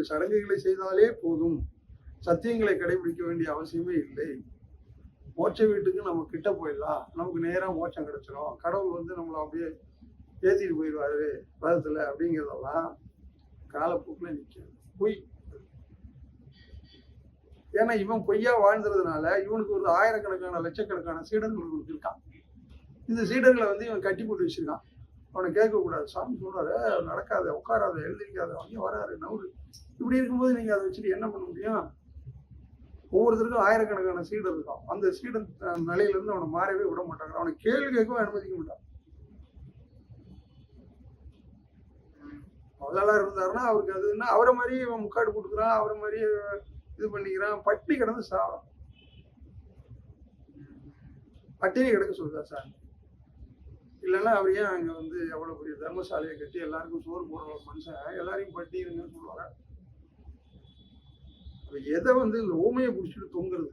நான்கு சடங்குகளை செய்தாலே போதும். சத்தியங்களை கடைபிடிக்க வேண்டிய அவசியமே இல்லை. மோட்ச வீட்டுக்கு நம்ம கிட்ட போயிடலாம். நமக்கு நேராக மோட்சம் கிடைச்சிடும் கடவுள் வந்து நம்மளை அப்படியே ஏற்றிட்டு போயிடுவாரு. ரதத்தில் அப்படிங்கிறதெல்லாம் காலப்போக்கில் நிற்கிறது பொய். ஏன்னா இவன் பொய்யா வாழ்ந்ததுனால இவனுக்கு ஒரு ஆயிரக்கணக்கான லட்சக்கணக்கான சீடர்கள் இருக்கான் இந்த சீடர்களை வந்து இவன் கட்டி போட்டு வச்சிருக்கான். அவனை கேட்கக்கூடாது. சாமி சொல்றாரு நடக்காத உட்காராத எழுதிக்காத அவங்க வராரு நவுறு இப்படி இருக்கும்போது நீங்க அதை வச்சுட்டு என்ன பண்ண முடியும்? ஒவ்வொருத்தருக்கும் ஆயிரக்கணக்கான சீடர் இருக்கான். அந்த சீடன் அஹ், நிலையில இருந்து அவனை மாறவே விட மாட்டாங்க. அவனை கேள்வி கேட்கவும் அனுமதிக்க மாட்டான். முதலாளர் இருந்தாருன்னா அவருக்கு அதுன்னா அவரை மாதிரி இவன் முக்காடு கொடுக்குறான் அவரை மாதிரி இது பண்ணிக்கிறான். பட்டி கிடந்து சாவறான் பட்டினி கிடக்க சொல்லுதா சார் இல்லைன்னா அவர் ஏன் அங்கே வந்து எவ்வளோ பெரிய தர்மசாலையை கட்டி எல்லாருக்கும் சோறு போடுற ஒரு மனுஷன் எல்லாரையும் பட்டி சொல்லுவாங்க. அப்ப எதை வந்து இந்த ஓமையை பிடிச்சிட்டு தொங்குறது?